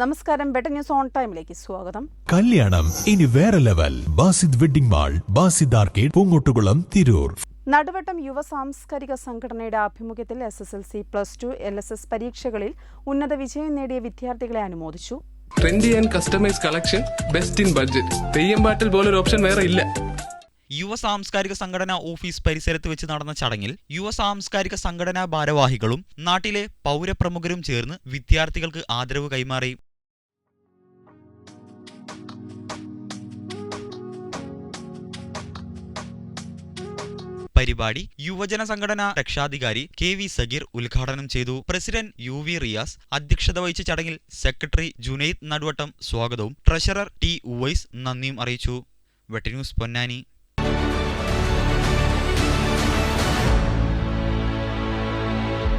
നമസ്കാരം. Better news on ടൈമിലേക്ക് സ്വാഗതം. കല്യാണം. ഇനി വേറെ level. Basith wedding mall Basith arcade Poongottukulam Tirur. Naduvattam യുവ സാംസ്കാരിക സംഘടനയുടെ ആഭിമുഖ്യത്തിൽ S S L C plus two L S S പരീക്ഷകളിൽ ഉന്നത വിജയം നേടിയ വിദ്യാർത്ഥികളെ അനുമോദിച്ചു. Trendy and customise collection best in budget Theyyam പാട്ടിൽ പോലൊരു ഓപ്ഷൻ വേറെ ഇല്ല. യുവ സാംസ്കാരിക സംഘടനാ ഓഫീസ് പരിസരത്ത് വെച്ച് നടന്ന ചടങ്ങിൽ യുവ സാംസ്കാരിക സംഘടനാ ഭാരവാഹികളും നാട്ടിലെ പൗരപ്രമുഖരും ചേർന്ന് വിദ്യാർത്ഥികൾക്ക് ആദരവ് കൈമാറി. പരിപാടി യുവജന സംഘടന രക്ഷാധികാരി കെ വി സഗീർ ഉദ്ഘാടനം ചെയ്തു. പ്രസിഡന്റ് യു വി റിയാസ് അധ്യക്ഷത വഹിച്ച ചടങ്ങിൽ സെക്രട്ടറി ജുനൈദ് നടുവട്ടം സ്വാഗതവും ട്രഷറർ ടി ഉവൈസ് നന്ദിയും അറിയിച്ചു. വെട്ടന്യൂസ് പൊന്നാനി.